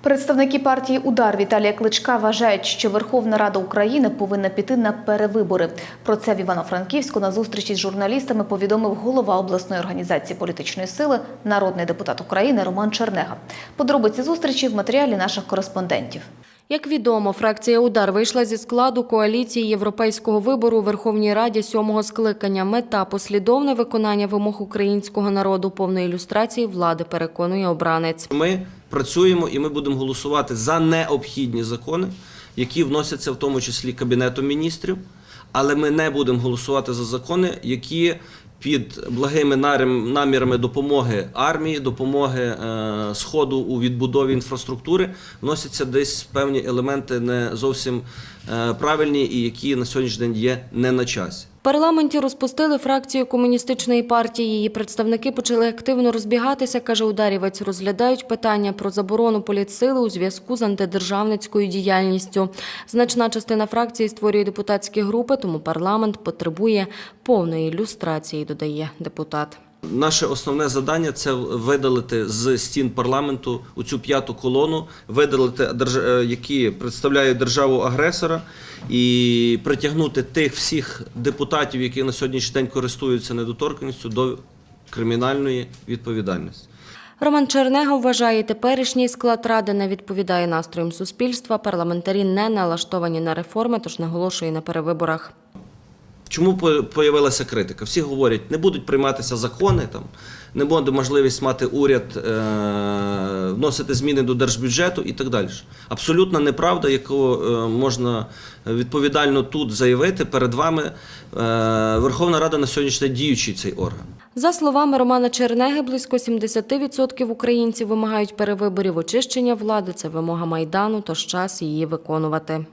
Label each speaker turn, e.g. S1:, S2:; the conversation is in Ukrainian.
S1: Представники партії Удар Віталія Кличка вважають, що Верховна Рада України повинна піти на перевибори. Про це в Івано-Франківську на зустрічі з журналістами повідомив голова обласної організації політичної сили, народний депутат України Роман Чернега. Подробиці зустрічі в матеріалі наших кореспондентів.
S2: Як відомо, фракція Удар вийшла зі складу коаліції європейського вибору у Верховній Раді сьомого скликання. Мета послідовне виконання вимог українського народу повної ілюстрації влади, переконує обранець.
S3: Ми працюємо і ми будемо голосувати за необхідні закони, які вносяться в тому числі Кабінетом міністрів. Але ми не будемо голосувати за закони, які під благими намірами допомоги армії, допомоги е, сходу у відбудові інфраструктури вносяться десь певні елементи не зовсім правильні і які на сьогоднішній день є не на часі.
S2: Парламенті розпустили фракцію комуністичної партії. Її представники почали активно розбігатися, каже ударівець. Розглядають питання про заборону політсили у зв'язку з антидержавницькою діяльністю. Значна частина фракції створює депутатські групи, тому парламент потребує повної ілюстрації, додає депутат.
S3: Наше основне завдання це видалити з стін парламенту у цю п'яту колону, видалити держ- е, які представляють державу агресора, і притягнути тих всіх депутатів, які на сьогоднішній день користуються недоторканістю, до кримінальної відповідальності.
S2: Роман Чернега вважає, теперішній склад ради не відповідає настроям суспільства. Парламентарі не налаштовані на реформи, тож наголошує на перевиборах.
S3: Чому появилася критика? Всі говорять, не будуть прийматися закони, там не буде можливість мати уряд е- вносити зміни до держбюджету і так далі. Абсолютна неправда, яку е, можна відповідально тут заявити перед вами. Е- Верховна Рада на сьогоднішній діючий цей орган.
S2: За словами Романа Чернеги, близько 70% українців вимагають перевиборів очищення влади. Це вимога майдану, тож час її виконувати.